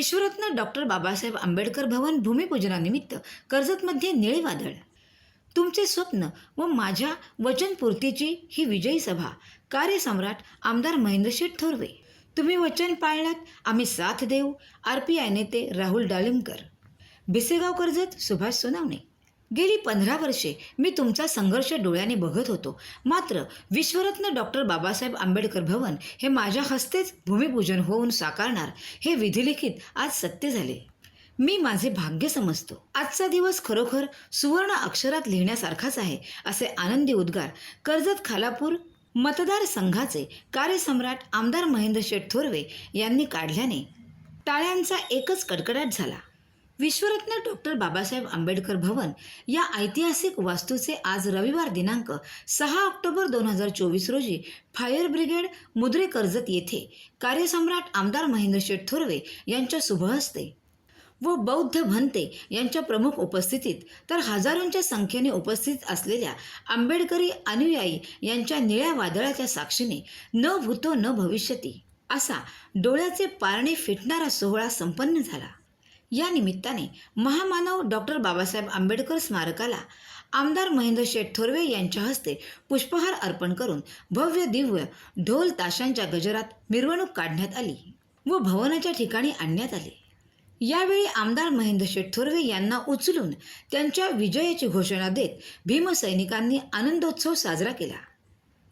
विश्वरत्न doctor Babasaheb Ambedkar भवन भूमिपूजनानिमित्त कर्जतमध्ये निळे वादळ. तुमचे स्वप्न व माझ्या वचनपूर्तीची ही विजयी सभा. कार्यसम्राट आमदार महेंद्र शेठ थोरवे. तुम्ही वचन पाळण्यात आम्ही साथ देऊ. आर पी आय नेते राहुल डालिमकर भिसेगाव कर्जत सुभाष सोनावणे. गेली पंधरा वर्षे मी तुमचा संघर्ष डोळ्याने बघत होतो. मात्र विश्वरत्न डॉक्टर बाबासाहेब आंबेडकर भवन हे माझ्या हस्तेच भूमिपूजन होऊन साकारणार हे विधिलिखित आज सत्य झाले. मी माझे भाग्य समजतो. आजचा दिवस खरोखर सुवर्ण अक्षरात लिहिण्यासारखाच आहे असे आनंदी उद्गार कर्जत खालापूर मतदारसंघाचे कार्यसम्राट आमदार महेंद्र शेठ थोरवे यांनी काढल्याने टाळ्यांचा एकच कडकडाट झाला. विश्वरत्न डॉक्टर बाबासाहेब आंबेडकर भवन या ऐतिहासिक वास्तूचे आज रविवार दिनांक सहा ऑक्टोबर दोन हजार चोवीस रोजी फायर ब्रिगेड मुद्रे कर्जत येथे कार्यसम्राट आमदार महेंद्र शेठ थोरवे यांच्या शुभहस्ते व बौद्ध भंते यांच्या प्रमुख उपस्थितीत तर हजारोंच्या संख्येने उपस्थित असलेल्या आंबेडकरी अनुयायी यांच्या निळ्या वादळाच्या साक्षीने न भूतो न भविष्यती असा डोळ्याचे पारणे फिटणारा सोहळा संपन्न झाला. या निमित्ताने महामानव डॉक्टर बाबासाहेब आंबेडकर स्मारकाला आमदार महेंद्र शेठ थोरवे यांच्या हस्ते पुष्पहार अर्पण करून भव्य दिव्य ढोल ताशांच्या गजरात मिरवणूक काढण्यात आली व भवनाच्या ठिकाणी आणण्यात आले. यावेळी आमदार महेंद्र शेठ थोरवे यांना उचलून त्यांच्या विजयाची घोषणा देत भीमसैनिकांनी आनंदोत्सव साजरा केला.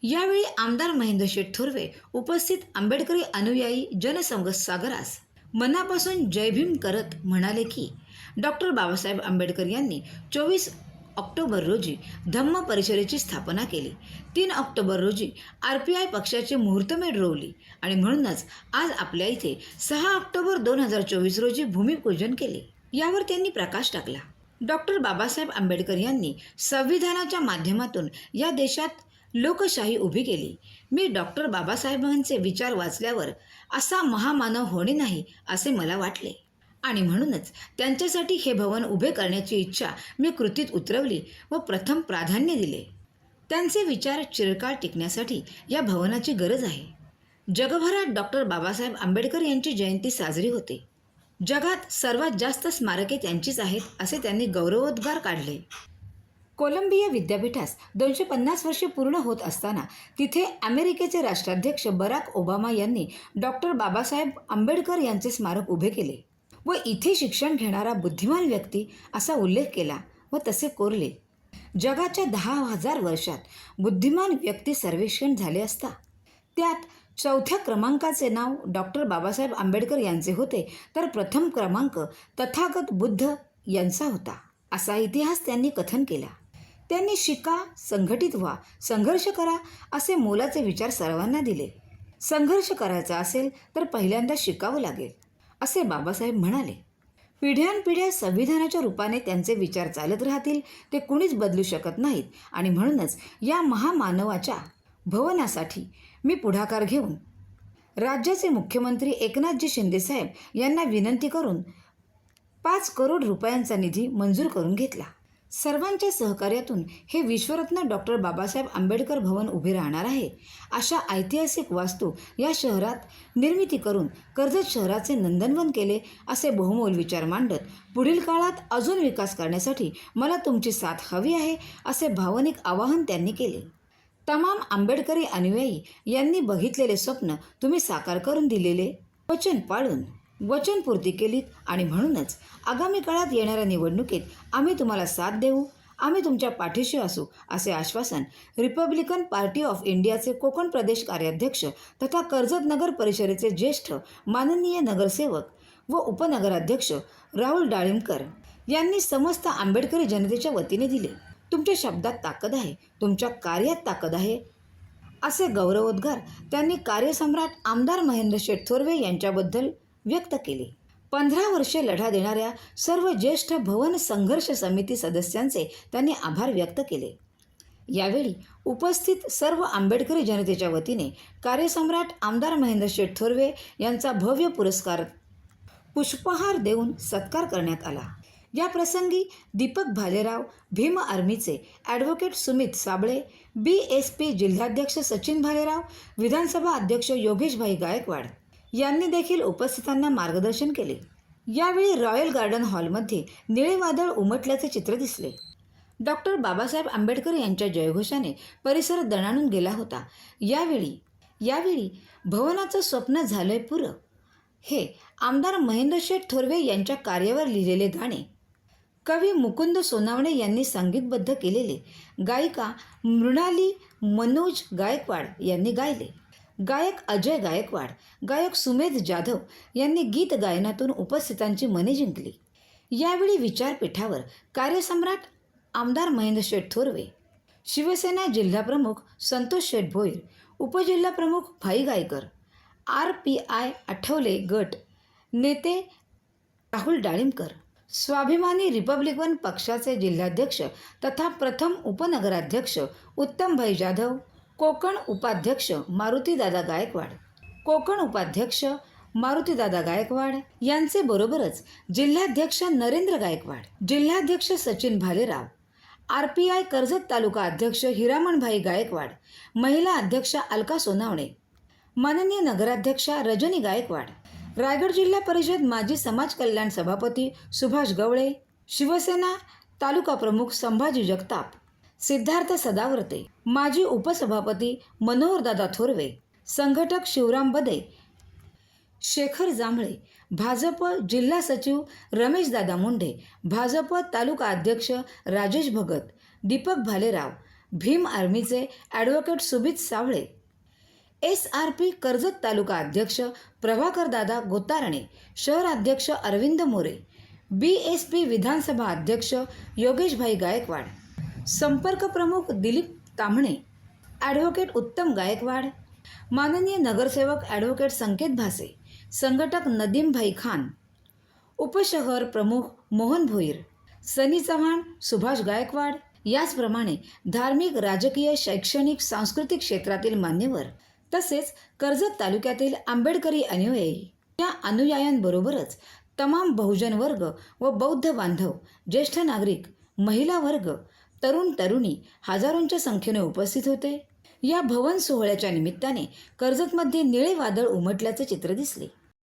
यावेळी आमदार महेंद्र शेठ थोरवे उपस्थित आंबेडकरी अनुयायी जनसंघ सागरास मनापासून जयभीम करत म्हणाले की डॉक्टर बाबासाहेब आंबेडकर यांनी चोवीस ऑक्टोबर रोजी धम्म परिषदेची स्थापना केली. तीन ऑक्टोबर रोजी आर पी आय पक्षाची मुहूर्तमेढ रोवली आणि म्हणूनच आज आपल्या इथे सहा ऑक्टोबर दोन हजार चोवीस रोजी भूमिपूजन केले. यावर त्यांनी प्रकाश टाकला. डॉक्टर बाबासाहेब आंबेडकर यांनी संविधानाच्या माध्यमातून या देशात लोकशाही उभी केली. मी डॉक्टर बाबासाहेबांचे विचार वाचल्यावर असा महामानव होणे नाही असे मला वाटले. आणि म्हणूनच त्यांच्यासाठी हे भवन उभे करण्याची इच्छा मी कृतीत उतरवली व प्रथम प्राधान्य दिले. त्यांचे विचार चिरकाळ टिकण्यासाठी या भवनाची गरज आहे. जगभरात डॉक्टर बाबासाहेब आंबेडकर यांची जयंती साजरी होते. जगात सर्वात जास्त स्मारके त्यांचीच आहेत असे त्यांनी गौरवोद्गार काढले. कोलंबिया विद्यापीठास दोनशे पन्नास वर्षे पूर्ण होत असताना तिथे अमेरिकेचे राष्ट्राध्यक्ष बराक ओबामा यांनी डॉक्टर बाबासाहेब आंबेडकर यांचे स्मारक उभे केले व इथे शिक्षण घेणारा बुद्धिमान व्यक्ती असा उल्लेख केला व तसे कोरले. जगाच्या दहा हजार वर्षात बुद्धिमान व्यक्ती सर्वेक्षण झाले असता त्यात चौथ्या क्रमांकाचे नाव डॉक्टर बाबासाहेब आंबेडकर यांचे होते तर प्रथम क्रमांक तथागत बुद्ध यांचा होता. असा इतिहास त्यांनी कथन केला. त्यांनी शिका संघटित व्हा संघर्ष करा असे मोलाचे विचार सर्वांना दिले. संघर्ष करायचा असेल तर पहिल्यांदा शिकावं लागेल असे बाबासाहेब म्हणाले. पिढ्यानपिढ्या संविधानाच्या रूपाने त्यांचे विचार चालत राहतील ते कुणीच बदलू शकत नाहीत. आणि म्हणूनच या महामानवाच्या भवनासाठी मी पुढाकार घेऊन राज्याचे मुख्यमंत्री एकनाथजी शिंदेसाहेब यांना विनंती करून पाच करोड रुपयांचा निधी मंजूर करून घेतला. सर्वांच्या सहकार्यातून हे विश्वरत्न डॉक्टर बाबासाहेब आंबेडकर भवन उभे राहणार आहे. अशा ऐतिहासिक वास्तू या शहरात निर्मिती करून कर्जत शहराचे नंदनवन केले असे बहुमोल विचार मांडत पुढील काळात अजून विकास करण्यासाठी मला तुमची साथ हवी आहे असे भावनिक आवाहन त्यांनी केले. तमाम आंबेडकरी अनुयायी यांनी बघितलेले स्वप्न तुम्ही साकार करून दिलेले. वचन पाळून. वचनपूर्ती केलीत आणि म्हणूनच आगामी काळात येणाऱ्या निवडणुकीत आम्ही तुम्हाला साथ देऊ. आम्ही तुमच्या पाठीशी असू असे आश्वासन रिपब्लिकन पार्टी ऑफ इंडियाचे कोकण प्रदेश कार्याध्यक्ष तथा कर्जत नगर परिषदेचे ज्येष्ठ माननीय नगरसेवक व उपनगराध्यक्ष राहुल डाळिंबकर यांनी समस्त आंबेडकरी जनतेच्या वतीने दिले. तुमच्या शब्दात ताकद आहे तुमच्या कार्यात ताकद आहे असे गौरवोद्गार त्यांनी कार्यसम्राट आमदार महेंद्र शेठ थोरवे यांच्याबद्दल व्यक्त केले. पंधरा वर्षे लढा देणाऱ्या सर्व ज्येष्ठ भवन संघर्ष समिती सदस्यांचे त्यांनी आभार व्यक्त केले. यावेळी उपस्थित सर्व आंबेडकरी जनतेच्या वतीने कार्यसम्राट आमदार महेंद्र शेठ थोरवे यांचा भव्य पुरस्कार पुष्पहार देऊन सत्कार करण्यात आला. या प्रसंगी Deepak Bhalerao Bhim आर्मीचे advocate Sumit Sable B S P जिल्हाध्यक्ष सचिन भालेराव विधानसभा अध्यक्ष योगेशभाई गायकवाड यांनी देखील उपस्थितांना मार्गदर्शन केले. यावेळी रॉयल गार्डन हॉलमध्ये निळे वादळ उमटल्याचे चित्र दिसले. डॉक्टर बाबासाहेब आंबेडकर यांच्या जयघोषाने परिसर दणाणून गेला होता. यावेळी यावेळी भवनाचं स्वप्न झालंय पुरं. हे आमदार महेंद्र शेठ थोरवे यांच्या कार्यावर लिहिलेले गाणे. कवी मुकुंद सोनावणे यांनी संगीतबद्ध केलेले गायिका मृणाली मनोज गायकवाड यांनी गायले. गायक अजय गायकवाड गायक सुमेध जाधव यांनी गीत गायनातून उपस्थितांची मने जिंकली. यावेळी विचारपीठावर कार्यसम्राट आमदार महेंद्र शेठ थोरवे शिवसेना जिल्हाप्रमुख संतोष शेठ Bhoir उपजिल्हाप्रमुख Bhai Gaikar R P I Athawale गट नेते राहुल डाळिंबकर स्वाभिमानी रिपब्लिकन पक्षाचे जिल्हाध्यक्ष तथा प्रथम उपनगराध्यक्ष उत्तमभाई जाधव कोकण उपाध्यक्ष मारुतीदादा गायकवाड. कोकण उपाध्यक्ष मारुतीदादा गायकवाड यांचे बरोबरच जिल्हाध्यक्ष नरेंद्र गायकवाड जिल्हाध्यक्ष Sachin Bhalerao R P I Karjat तालुका अध्यक्ष हिरामणभाई गायकवाड महिला अध्यक्ष अलका सोनावणे माननीय नगराध्यक्षा रजनी गायकवाड रायगड जिल्हा परिषद माजी समाज कल्याण सभापती सुभाष गवळे शिवसेना तालुका प्रमुख संभाजी जगताप सिद्धार्थ सदावर्ते माजी उपसभापती मनोहरदादा थोरवे संघटक शिवराम बदे शेखर जांभळे भाजप जिल्हा सचिव रमेशदादा मुंढे भाजप तालुका अध्यक्ष Rajesh Bhagat Deepak Bhalerao Bhim आर्मीचे advocate Subit Savale S R P Karjat तालुका अध्यक्ष प्रभाकरदादा गोतारणे शहराध्यक्ष Arvind More B S P विधानसभा अध्यक्ष योगेशभाई गायकवाड. संपर्क प्रमुख दिलीप तांबणे ॲडव्होकेट उत्तम गायकवाड माननीय नगरसेवक ॲडव्होकेट संकेत भासे संघटक नदीमभाई खान उपशहर प्रमुख मोहन भोईर सनी चव्हाण सुभाष गायकवाड याचप्रमाणे धार्मिक राजकीय शैक्षणिक सांस्कृतिक क्षेत्रातील मान्यवर तसेच कर्जत तालुक्यातील आंबेडकरी अनुयायी. या अनुयायांबरोबरच तमाम बहुजन वर्ग व बौद्ध बांधव ज्येष्ठ नागरिक महिला वर्ग तरुण तरुणी हजारोंच्या संख्येने उपस्थित होते. या भवन सोहळ्याच्या निमित्ताने कर्जतमध्ये निळे वादळ उमटल्याचे चित्र दिसले.